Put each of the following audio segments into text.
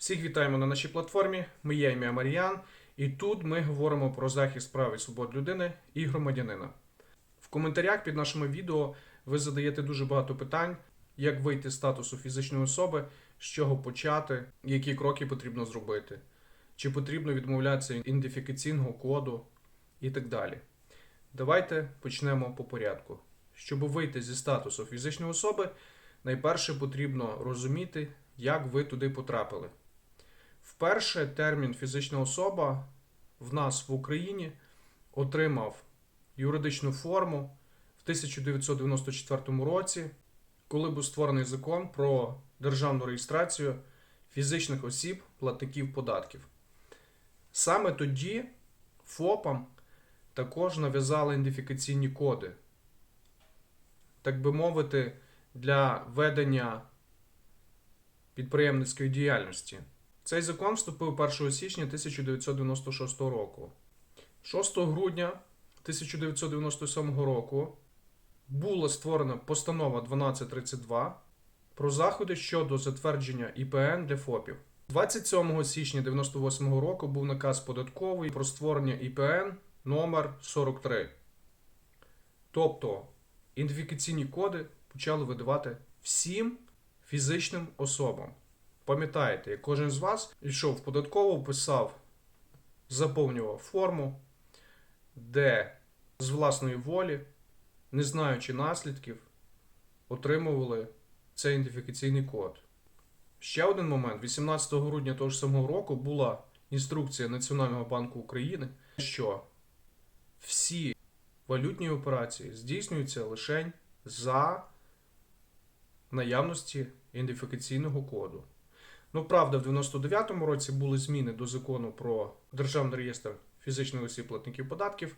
Всіх вітаємо на нашій платформі. Моє ім'я Маріян, і тут ми говоримо про захист прав і свобод людини і громадянина. В коментарях під нашими відео ви задаєте дуже багато питань, як вийти з статусу фізичної особи, з чого почати, які кроки потрібно зробити, чи потрібно відмовлятися ідентифікаційного коду і так далі. Давайте почнемо по порядку. Щоб вийти зі статусу фізичної особи, найперше потрібно розуміти, як ви туди потрапили. Вперше термін фізична особа в нас в Україні отримав юридичну форму в 1994 році, коли був створений закон про державну реєстрацію фізичних осіб, платників податків. Саме тоді ФОПам також нав'язали ідентифікаційні коди, так би мовити, для ведення підприємницької діяльності. Цей закон вступив 1 січня 1996 року. 6 грудня 1997 року була створена постанова 1232 про заходи щодо затвердження ІПН для ФОПів. 27 січня 1998 року був наказ податковий про створення ІПН номер 43. Тобто ідентифікаційні коди почали видавати всім фізичним особам. Пам'ятаєте, як кожен з вас йшов в податкову, писав, заповнював форму, де з власної волі, не знаючи наслідків, отримували цей ідентифікаційний код. Ще один момент: 18 грудня того ж самого року була інструкція Національного банку України, що всі валютні операції здійснюються лише за наявності ідентифікаційного коду. Ну, правда, в 99-му році були зміни до закону про державний реєстр фізичних осіб платників податків,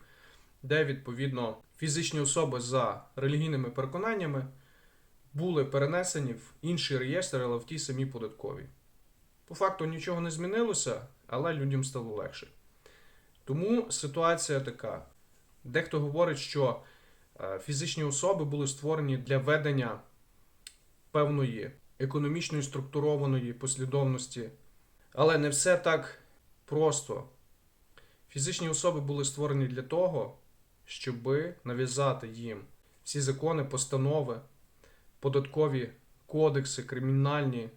де відповідно фізичні особи за релігійними переконаннями були перенесені в інший реєстр, але в тій самій податковій. По факту нічого не змінилося, але людям стало легше. Тому ситуація така. Дехто говорить, що е, фізичні особи були створені для ведення певної економічної структурованої послідовності. Але не все так просто. Фізичні особи були створені для того, щоб нав'язати їм всі закони, постанови, податкові кодекси, кримінальні,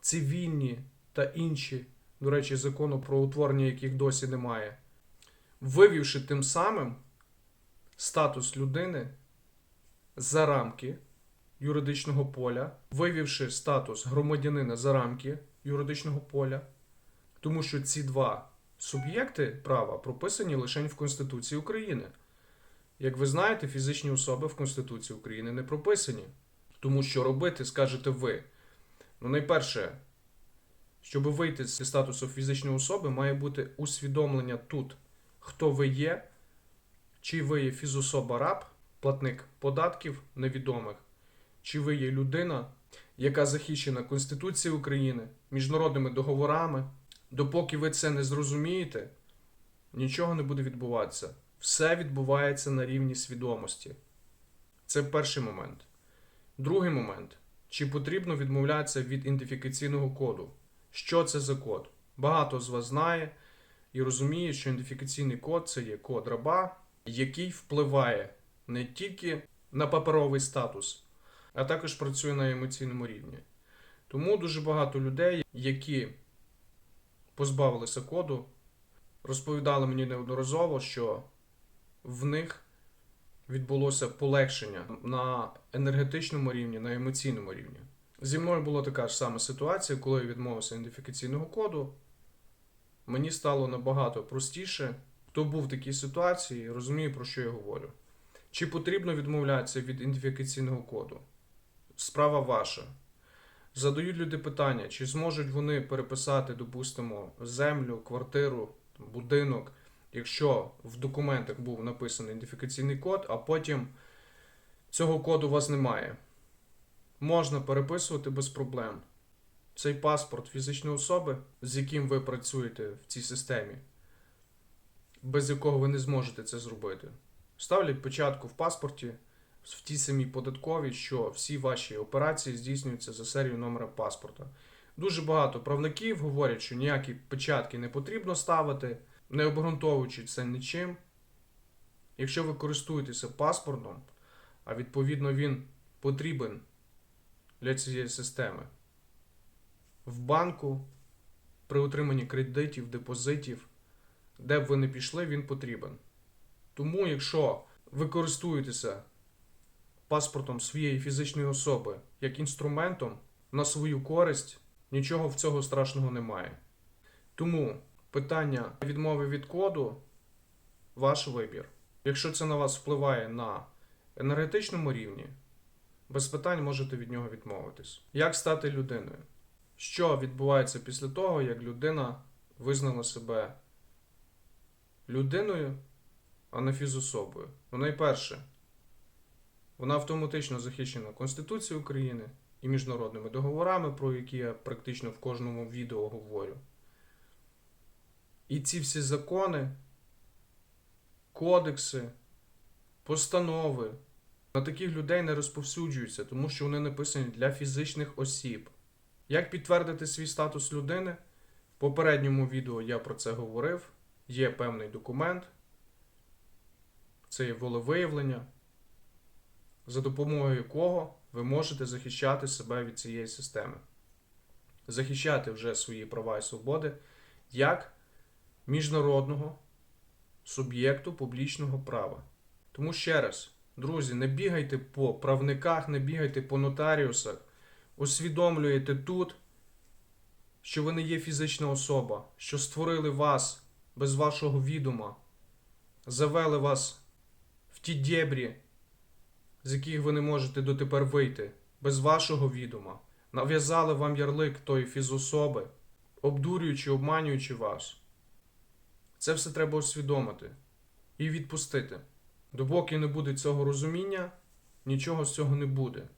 цивільні та інші, до речі, закону про утворення яких досі немає, вивівши тим самим статус людини за рамки юридичного поля, вивівши статус громадянина за рамки юридичного поля, тому що ці два суб'єкти права прописані лише в Конституції України. Як ви знаєте, фізичні особи в Конституції України не прописані. Тому що робити скажете ви. Ну, найперше, щоб вийти з статусу фізичної особи, має бути усвідомлення тут, хто ви є, чи ви є фізособа раб, платник податків невідомих, чи ви є людина, яка захищена Конституцією України, міжнародними договорами. Допоки ви це не зрозумієте, нічого не буде відбуватися. Все відбувається на рівні свідомості. Це перший момент. Другий момент. Чи потрібно відмовлятися від ідентифікаційного коду? Що це за код? Багато з вас знає і розуміє, що ідентифікаційний код це є код раба, який впливає не тільки на паперовий статус, а також працює на емоційному рівні. Тому дуже багато людей, які позбавилися коду, розповідали мені неодноразово, що в них відбулося полегшення на енергетичному рівні, на емоційному рівні. Зі мною була така ж сама ситуація, коли я відмовився ідентифікаційного коду. Мені стало набагато простіше. Хто був в такій ситуації, розуміє, про що я говорю. Чи потрібно відмовлятися від ідентифікаційного коду? Справа ваша. Задають люди питання, чи зможуть вони переписати, допустимо, землю, квартиру, будинок, якщо в документах був написаний ідентифікаційний код, а потім цього коду у вас немає. Можна переписувати без проблем. Цей паспорт фізичної особи, з яким ви працюєте в цій системі, без якого ви не зможете це зробити. Ставлять печатку в паспорті в тій самій податковій, що всі ваші операції здійснюються за серією номера паспорта. Дуже багато правників говорять, що ніякі печатки не потрібно ставити, не обґрунтовуючи це нічим. Якщо ви користуєтеся паспортом, а відповідно він потрібен для цієї системи, в банку, при отриманні кредитів, депозитів, де б ви не пішли, він потрібен. Тому, якщо ви користуєтеся паспортом своєї фізичної особи як інструментом на свою користь, нічого в цього страшного немає. Тому питання відмови від коду ваш вибір. Якщо це на вас впливає на енергетичному рівні, без питань можете від нього відмовитись. Як стати людиною? Що відбувається після того, як людина визнала себе людиною, а не фізособою? Ну, найперше, вона автоматично захищена Конституцією України і міжнародними договорами, про які я практично в кожному відео говорю. І ці всі закони, кодекси, постанови на таких людей не розповсюджуються, тому що вони написані для фізичних осіб. Як підтвердити свій статус людини? В попередньому відео я про це говорив. Є певний документ, це є волевиявлення, за допомогою якого ви можете захищати себе від цієї системи, захищати вже свої права і свободи як міжнародного суб'єкту публічного права. Тому ще раз, друзі, не бігайте по правниках, не бігайте по нотаріусах, усвідомлюєте тут, що ви не є фізична особа, що створили вас без вашого відома, завели вас в ті дєбрі, з яких ви не можете дотепер вийти, без вашого відома, нав'язали вам ярлик тої фізособи, обдурюючи, обманюючи вас. Це все треба усвідомити і відпустити. Допоки не буде цього розуміння, нічого з цього не буде.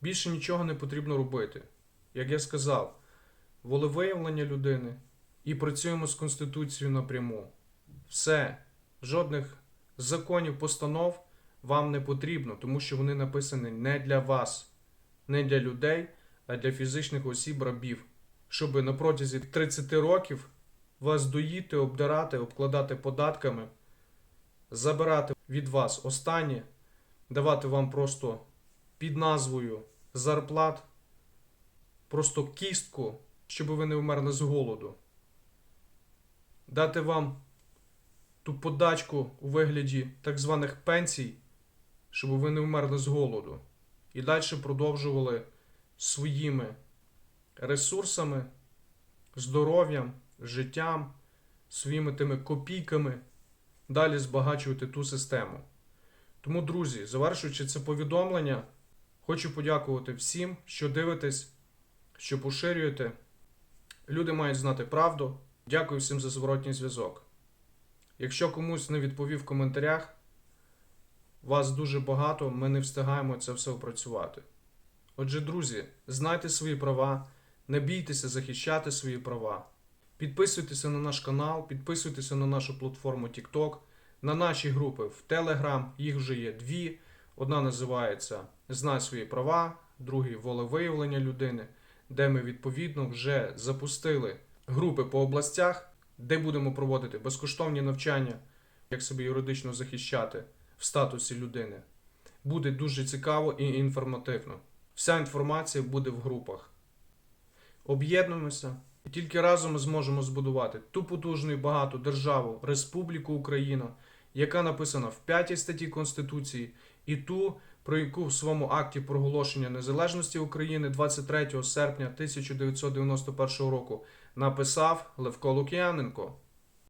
Більше нічого не потрібно робити. Як я сказав, волевиявлення людини і працюємо з Конституцією напряму. Все, жодних законів, постанов вам не потрібно, тому що вони написані не для вас, не для людей, а для фізичних осіб рабів, щоб на протязі 30 років вас доїти, обдирати, обкладати податками, забирати від вас останнє, давати вам просто під назвою зарплат, просто кістку, щоб ви не вмерли з голоду. Дати вам ту подачку у вигляді так званих пенсій, щоб ви не вмерли з голоду. І далі продовжували своїми ресурсами, здоров'ям, життям, своїми тими копійками далі збагачувати ту систему. Тому, друзі, завершуючи це повідомлення, хочу подякувати всім, що дивитесь, що поширюєте. Люди мають знати правду. Дякую всім за зворотній зв'язок. Якщо комусь не відповів в коментарях, вас дуже багато, ми не встигаємо це все опрацювати. Отже, друзі, знайте свої права, не бійтеся захищати свої права. Підписуйтеся на наш канал, підписуйтеся на нашу платформу TikTok, на наші групи в Telegram, їх вже є дві. Одна називається Знай свої права, другий волевиявлення людини, де ми відповідно вже запустили групи по областях, де будемо проводити безкоштовні навчання, як себе юридично захищати статусі людини. Буде дуже цікаво і інформативно. Вся інформація буде в групах. Об'єднуємося, і тільки разом ми зможемо збудувати ту потужну і багату державу, Республіку Україна, яка написана в 5 статті Конституції, і ту, про яку в своєму акті проголошення незалежності України 23 серпня 1991 року написав Левко Лук'яненко.